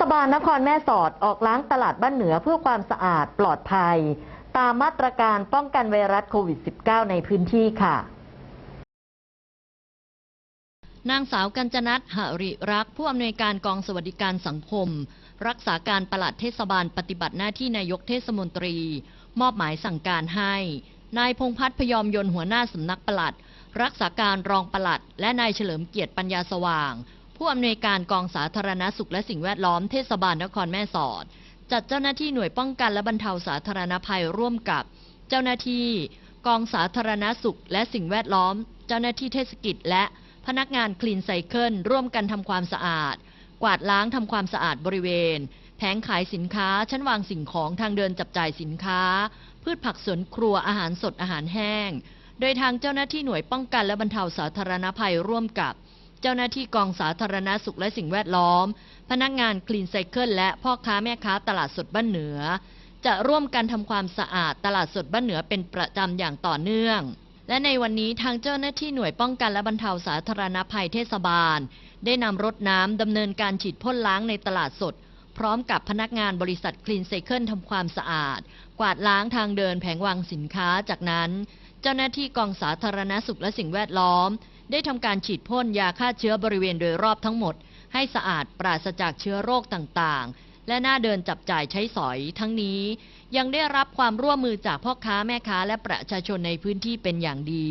ศบาลนครแม่สอดออกล้างตลาดบ้านเหนือเพื่อความสะอาดปลอดภัย ตามมาตรการป้องกันไวรัสโควิด -19 ในพื้นที่ค่ะนางสาวกัญจนัทหริรัก ผู้อำนวยการกองสวัสดิการสังคม รักษาการปลัดเทศบาลปฏิบัติหน้าที่นายกเทศมนตรี มอบหมายสั่งการให้ นายพงพัฒน์พยอมยนต์หัวหน้าสำนักปลัด รักษาการรองปลัด และนายเฉลิมเกียรติปัญญาสว่าง ผู้อำนวยการกองสาธารณสุขและสิ่งแวดล้อมเทศบาลนครแม่สอด จัดเจ้าหน้าที่หน่วยป้องกันและบรรเทาสาธารณภัยร่วมกับ เจ้าหน้าที่ กองสาธารณสุขและสิ่งแวดล้อม เจ้าหน้าที่เทศกิจและพนักงานคลีนไซเคิลร่วมกันทำความสะอาด กวาดล้างทำความสะอาดบริเวณ แผงขายสินค้าชั้นวางสิ่งของทางเดินจับจ่ายสินค้า พืชผักสวนครัวอาหารสดอาหารแห้ง โดยทางเจ้าหน้าที่หน่วยป้องกันและบรรเทาสาธารณภัยร่วมกับ เจ้าหน้าที่กองสาธารณสุขและสิ่งแวดล้อม พนักงานคลีนไซเคิลและพ่อค้าแม่ค้าตลาดสดบ้านเหนือ จะร่วมกันทำความสะอาดตลาดสดบ้านเหนือเป็นประจำอย่างต่อเนื่อง และในวันนี้ทางเจ้าหน้าที่หน่วยป้องกันและบรรเทาสาธารณภัยเทศบาล ได้นำรถน้ำดำเนินการฉีดพ่นล้างในตลาดสด พร้อมกับพนักงานบริษัทคลีนไซเคิลทำความสะอาด กวาดล้างทางเดินแผงวางสินค้าจากนั้น เจ้าหน้าที่กองสาธารณสุขและสิ่งแวดล้อม ได้ทำการฉีดพ่นยาฆ่าเชื้อบริเวณโดยรอบทั้งหมด ให้สะอาดปราศจากเชื้อโรคต่างๆ และน่าเดินจับจ่ายใช้สอยทั้งนี้ ยังได้รับความร่วมมือจากพ่อค้าแม่ค้าและประชาชนในพื้นที่เป็นอย่างดี